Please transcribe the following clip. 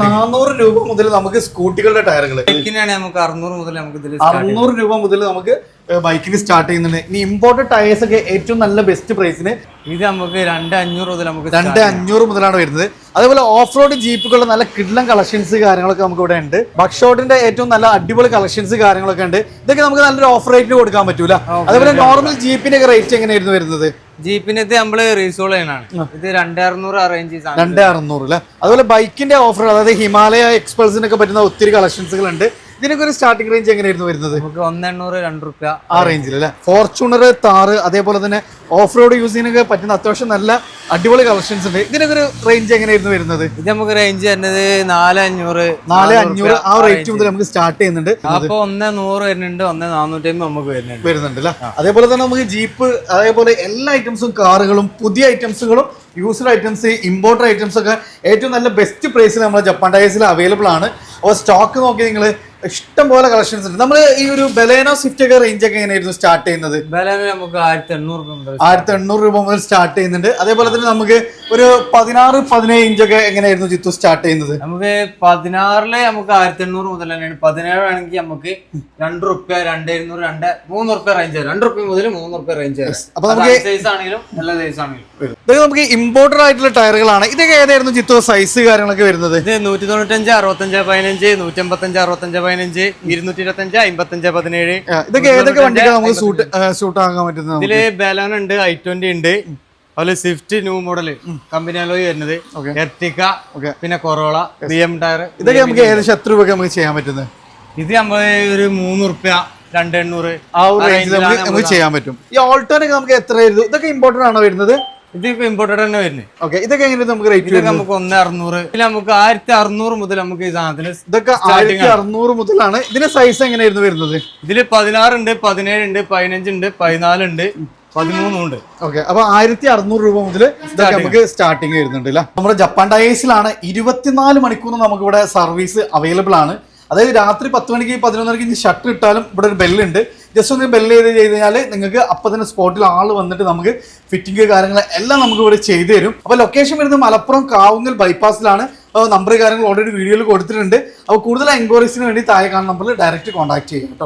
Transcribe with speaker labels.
Speaker 1: നാനൂറ് രൂപ മുതൽ നമുക്ക് സ്കൂട്ടികളുടെ ടയറുകൾ
Speaker 2: ബൈക്കിനാണ് നമുക്ക് അറുന്നൂറ് മുതൽ നമുക്ക് ഇതിൽ
Speaker 1: അറുന്നൂറ് രൂപ മുതൽ നമുക്ക് ബൈക്കിന് സ്റ്റാർട്ട് ചെയ്യുന്നുണ്ട്. ഇനി ഇമ്പോർട്ടഡ് ടയേഴ്സ് ഒക്കെ ഏറ്റവും നല്ല ബെസ്റ്റ് പ്രൈസിന്
Speaker 2: ഇത് നമുക്ക് രണ്ട് അഞ്ഞൂറ് മുതൽ നമുക്ക്
Speaker 1: രണ്ട് അഞ്ഞൂറ് മുതലാണ് വരുന്നത്. അതേപോലെ ഓഫ് റോഡ് ജീപ്പുകളുടെ നല്ല കിഡ്ലം കളക്ഷൻസ് കാര്യങ്ങളൊക്കെ നമുക്ക് ഇവിടെ ഉണ്ട്. ബക്ഷോട്ടിന്റെ ഏറ്റവും നല്ല അടിപൊളി കളക്ഷൻസ് കാര്യങ്ങളൊക്കെ ഉണ്ട്. ഇതൊക്കെ നമുക്ക് നല്ലൊരു ഓഫ് റേറ്റിന് കൊടുക്കാൻ പറ്റൂല. അതേപോലെ നോർമൽ ജീപ്പിന്റെ ഒക്കെ റേറ്റ് എങ്ങനെയായിരുന്നു വരുന്നത്?
Speaker 2: ജീപ്പിനകത്ത് നമ്മൾ റീസോൾ ചെയ്യണാണ് ഇത് രണ്ട് അറുന്നൂറ് അറേഞ്ച്
Speaker 1: രണ്ട് അറുന്നൂറ് അല്ലേ അതുപോലെ ബൈക്കിന്റെ ഓഫർ അതായത് ഹിമാലയ എക്സ്പൾസിനൊക്കെ പറ്റുന്ന ഒത്തിരി കളക്ഷൻസുകൾ ഉണ്ട് ഇതിനൊക്കെ ഒരു സ്റ്റാർട്ടിംഗ് റേഞ്ച് എങ്ങനെയായിരുന്നു വരുന്നത്?
Speaker 2: നമുക്ക് ഒന്ന് എണ്ണൂറ് രണ്ട് റുപ്യ
Speaker 1: ആ റേഞ്ചിൽ അല്ലേ? ഫോർച്യൂണർ താറ് അതേപോലെ തന്നെ ഓഫ് റോഡ് യൂസ് ചെയ്യാനൊക്കെ പറ്റുന്ന അത്യാവശ്യം നല്ല അടിപൊളി കളക്ഷൻസ് ഉണ്ട്. ഇതിനൊക്കെ ഒരു റേഞ്ച് എങ്ങനെയായിരുന്നു വരുന്നത്?
Speaker 2: ഇത് നമുക്ക് റേഞ്ച് വരുന്നത് നാല് അഞ്ഞൂറ്
Speaker 1: നാല് അഞ്ഞൂറ് ആ റേറ്റ് മുതൽ നമുക്ക് സ്റ്റാർട്ട് ചെയ്യുന്നുണ്ട്.
Speaker 2: അപ്പൊ ഒന്ന് നൂറ് വരുന്നുണ്ട് ഒന്ന് നാനൂറ്റി അമ്പത് നമുക്ക് വരുന്നുണ്ട്.
Speaker 1: വരുന്നുണ്ട് അല്ലേ? അതേപോലെ തന്നെ നമുക്ക് ജീപ്പ് അതേപോലെ എല്ലാ ഐറ്റംസും കാറുകളും പുതിയ ഐറ്റംസുകളും യൂസ്ഡ് ഐറ്റംസ് ഇമ്പോർട്ടഡ് ഐറ്റംസ് ഒക്കെ ഏറ്റവും നല്ല ബെസ്റ്റ് പ്രൈസിൽ നമ്മുടെ ജപ്പാൻ ടയേഴ്സിൽ അവൈലബിൾ ആണ്. അപ്പോൾ സ്റ്റോക്ക് നോക്കി നിങ്ങൾ ഇഷ്ടം പോലെ കളക്ഷൻസ് ഉണ്ട്. നമ്മൾ ഈ ഒരു ബലേനോ സ്വിഫ്റ്റ് ഒക്കെ റേഞ്ച് ഒക്കെ എങ്ങനെയായിരുന്നു സ്റ്റാർട്ട് ചെയ്യുന്നത്?
Speaker 2: നമുക്ക് ആയിരത്തി എണ്ണൂറ് രൂപ മുതൽ
Speaker 1: ആയിരത്തി എണ്ണൂറ് രൂപ മുതൽ സ്റ്റാർട്ട് ചെയ്യുന്നുണ്ട്. അതേപോലെ തന്നെ നമുക്ക് ഒരു പതിനാറ് പതിനേഴ് ഇഞ്ച് ഒക്കെ എങ്ങനെയായിരുന്നു ചിത്തു സ്റ്റാർട്ട് ചെയ്യുന്നത്?
Speaker 2: നമുക്ക് പതിനാറിൽ നമുക്ക് ആയിരത്തി എണ്ണൂറ് മുതൽ തന്നെയാണ്. പതിനേഴ് ആണെങ്കിൽ നമുക്ക് രണ്ട് റുപ്യ രണ്ട് ഇരുന്നൂറ് രണ്ട് മൂന്ന് റുപ്യ റേഞ്ച് രണ്ട് റുപ്യ മുതൽ മൂന്ന് റുപ്യ റേഞ്ച്
Speaker 1: അപ്പൊ നമുക്ക്
Speaker 2: സൈസ് ആണെങ്കിലും നല്ല സൈസ് ആണെങ്കിലും.
Speaker 1: ഇതൊക്കെ നമുക്ക് ഇമ്പോർട്ടഡ് ആയിട്ടുള്ള ടയറുകളാണ് ഇതൊക്കെ ഏതായിരുന്നു ചിത്തു? സൈസ് കാര്യങ്ങളൊക്കെ വരുന്നത്?
Speaker 2: ഇത് നൂറ്റി തൊണ്ണൂറ്റഞ്ച് അറുപത്തഞ്ച് പതിനഞ്ച് നൂറ്റമ്പത്തഞ്ച് അറുപത്തഞ്ച് പതിനഞ്ച് ഇരുന്നൂറ്റി ഇരുപത്തഞ്ച് അമ്പത്തഞ്ച് പതിനേഴ്
Speaker 1: ഇതൊക്കെ ഏതൊക്കെ വണ്ടികൾ നമുക്ക് സൂട്ട് സൂട്ട് ആക്കാൻ പറ്റുന്നത്
Speaker 2: ഇതിൽ ബലോൺ ഉണ്ട് ഐ ട്വന്റി ഉണ്ട് അതുപോലെ Swift new model company alloy വരുന്നത്. എർട്ടിക്ക പിന്നെ കൊറോള ബി എം ടയർ
Speaker 1: ഇതൊക്കെ നമുക്ക് ഏകദേശം എത്ര രൂപ നമുക്ക് ചെയ്യാൻ പറ്റുന്നത്?
Speaker 2: ഇത് നമ്മൾ ഒരു മൂന്ന് റുപ്യ രണ്ട് എണ്ണൂറ്
Speaker 1: ആ ഒരു റേഞ്ചിൽ നമുക്ക് ചെയ്യാൻ പറ്റും. ഈ ഓൾട്ടോനൊക്കെ നമുക്ക് എത്ര ഇതൊക്കെ ഇമ്പോർട്ടന്റ് ആണോ വരുന്നത്?
Speaker 2: ഇത് ഇപ്പൊ ഇമ്പോർട്ടഡ് തന്നെ വരുന്നത്
Speaker 1: ഓക്കെ ഇതൊക്കെ എങ്ങനെ നമുക്ക് റേറ്റ്
Speaker 2: ഇതൊക്കെ നമുക്ക് ഒന്ന് അറുന്നൂറ്. ഇതിൽ നമുക്ക് ആയിരത്തി അറുന്നൂറ് മുതൽ നമുക്ക് ഈ സാധനത്തിന്
Speaker 1: ഇതൊക്കെ ആയിരത്തി അറുന്നൂറ് മുതലാണ്. ഇതിന്റെ സൈസ് എങ്ങനെയായിരുന്നു വരുന്നത്?
Speaker 2: ഇതിൽ പതിനാറുണ്ട് പതിനേഴുണ്ട് പതിനഞ്ചുണ്ട് പതിനാലുണ്ട് പതിമൂന്നുണ്ട്
Speaker 1: ഓക്കെ അപ്പൊ ആയിരത്തി അറുന്നൂറ് രൂപ മുതൽ ഇതൊക്കെ നമുക്ക് സ്റ്റാർട്ടിങ് വരുന്നുണ്ട് അല്ലേ നമ്മുടെ ജപ്പാൻ ഡയേഴ്സിലാണ് ഇരുപത്തിനാല് മണിക്കൂർ നമുക്ക് ഇവിടെ സർവീസ് അവൈലബിൾ ആണ്. അതായത് രാത്രി പത്ത് മണിക്ക് പതിനൊന്ന് മണിക്ക് ഷട്ടർ ഇട്ടാലും ഇവിടെ ഒരു ബെല്ലുണ്ട് ജസ്റ്റ് ഒന്ന് ബെല്ല് ചെയ്ത് കഴിഞ്ഞാൽ നിങ്ങൾക്ക് അപ്പം തന്നെ സ്പോട്ടിൽ ആൾ വന്നിട്ട് നമുക്ക് ഫിറ്റിംഗ് കാര്യങ്ങൾ എല്ലാം നമുക്ക് ഇവിടെ ചെയ്തു തരും. അപ്പോൾ ലൊക്കേഷൻ വരുന്നത് മലപ്പുറം കാവുങ്ങൽ ബൈപ്പാസിലാണ് നമ്പർ കാര്യങ്ങൾ ഓൾറെഡി വീഡിയോയിൽ കൊടുത്തിട്ടുണ്ട്. അപ്പോൾ കൂടുതൽ എൻക്വയറീസിന് വേണ്ടി താഴെ കാണുന്ന നമ്പറിൽ ഡയറക്റ്റ് കോൺടാക്ട് ചെയ്യാം കേട്ടോ.